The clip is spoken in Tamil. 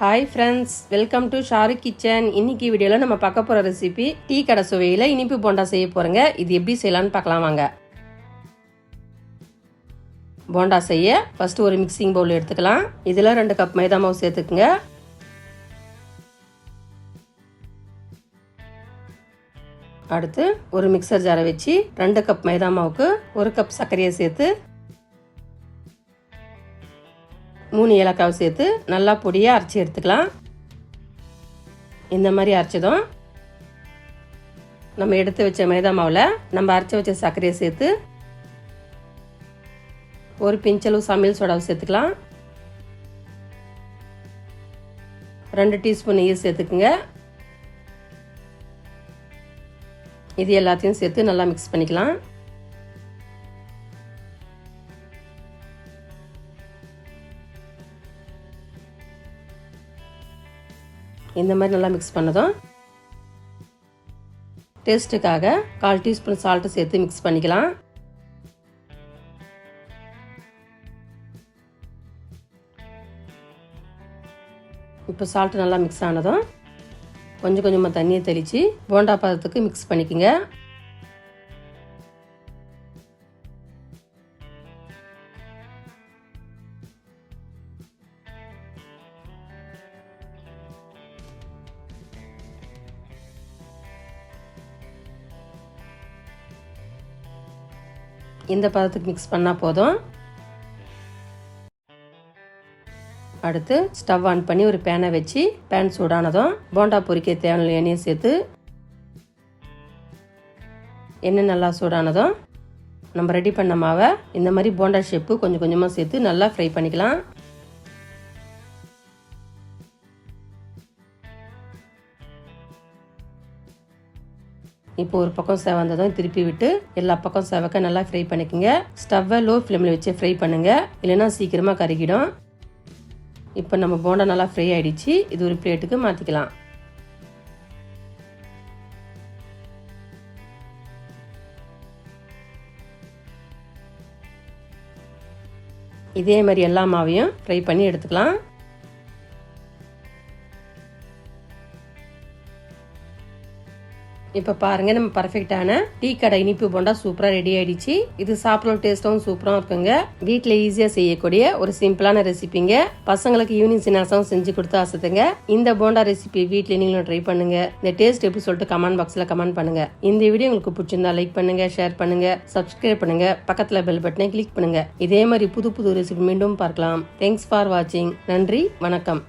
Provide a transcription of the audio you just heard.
Hi friends welcome to Sharu kitchen இன்னைக்கு வீடியோவில் நம்ம பார்க்க போகிற ரெசிபி டீ கடை சுவையில் இனிப்பு போண்டா செய்ய போகிறோங்க இது எப்படி செய்யலாம்னு பார்க்கலாம் வாங்க. போண்டா செய்ய ஃபஸ்ட்டு ஒரு மிக்சிங் பவுல் எடுத்துக்கலாம். இதில் ரெண்டு கப் மைதா மாவு சேர்த்துக்குங்க. அடுத்து ஒரு மிக்சர் ஜாரை வச்சு ரெண்டு கப் மைதா மாவுக்கு ஒரு கப் சர்க்கரையை சேர்த்து மூணு ஏலக்காவை சேர்த்து நல்லா பொடியாக அரைச்சி எடுத்துக்கலாம். இந்த மாதிரி அரைச்சதும் நம்ம எடுத்து வச்ச மைதா மாவில் நம்ம அரைச்சி வச்ச சர்க்கரையை சேர்த்து ஒரு பிஞ்சளவு சமையல் சோடாவை சேர்த்துக்கலாம். ரெண்டு டீஸ்பூன் நெய் சேர்த்துக்குங்க. இது எல்லாத்தையும் சேர்த்து நல்லா மிக்ஸ் பண்ணிக்கலாம். இந்த மாதிரி நல்லா மிக்ஸ் பண்ணதும் டேஸ்ட்டுக்காக கால் டீஸ்பூன் சால்ட்டு சேர்த்து மிக்ஸ் பண்ணிக்கலாம். இப்போ சால்ட்டு நல்லா மிக்ஸ் ஆனதும் கொஞ்சம் கொஞ்சமாக தண்ணியை தெளித்து போண்டா பதத்துக்கு மிக்ஸ் பண்ணிக்கோங்க. இந்த பதத்துக்கு மிக்ஸ் பண்ணால் போதும். அடுத்து ஸ்டவ் ஆன் பண்ணி ஒரு பேனை வச்சு பேன் சூடானதும் போண்டா பொறிக்க தேவையான எண்ணெயை சேர்த்து எண்ணெய் நல்லா சூடானதும் நம்ம ரெடி பண்ண மாவை இந்த மாதிரி போண்டா ஷேப்பு கொஞ்சம் கொஞ்சமாக சேர்த்து நல்லா ஃப்ரை பண்ணிக்கலாம். இப்போ ஒரு பக்கம் செவந்ததும் திருப்பி விட்டு எல்லா பக்கம் செவக்க நல்லா ஃப்ரை பண்ணிக்கோங்க. ஸ்டவ்வை லோ ஃப்ளேமில் வச்சு ஃப்ரை பண்ணுங்க. இல்லைன்னா சீக்கிரமாக கருகிடும். இப்போ நம்ம போண்டா நல்லா ஃப்ரை ஆயிடுச்சு. இது ஒரு பிளேட்டுக்கு மாற்றிக்கலாம் இதே மாதிரி எல்லா மாவையும் ஃப்ரை பண்ணி எடுத்துக்கலாம். இப்போ பாருங்க நம்ம பர்ஃபெக்டான டீ கடை இனிப்பு போண்டா சூப்பராக ரெடி ஆயிடுச்சு. இது சாப்பிட்ற டேஸ்ட்டும் சூப்பராக இருக்குங்க. வீட்டில் ஈஸியாக செய்யக்கூடிய ஒரு சிம்பிளான ரெசிபிங்க பசங்களுக்கு ஈவினிங் ஸ்நாக்ஸும் செஞ்சு கொடுத்து ஆசைத்துங்க இந்த போண்டா ரெசிபி வீட்டில் நீங்களும் ட்ரை பண்ணுங்க. இந்த டேஸ்ட் எப்படி சொல்லிட்டு கமெண்ட் பாக்ஸில் கமெண்ட் பண்ணுங்க. இந்த வீடியோ உங்களுக்கு பிடிச்சிருந்தா லைக் பண்ணுங்க ஷேர் பண்ணுங்க சப்ஸ்கிரைப் பண்ணுங்க. பக்கத்தில் பெல் பட்டனை கிளிக் பண்ணுங்க. இதே மாதிரி புது புது ரெசிபி மீண்டும் பார்க்கலாம். தேங்க்ஸ் ஃபார் வாட்சிங் நன்றி வணக்கம்.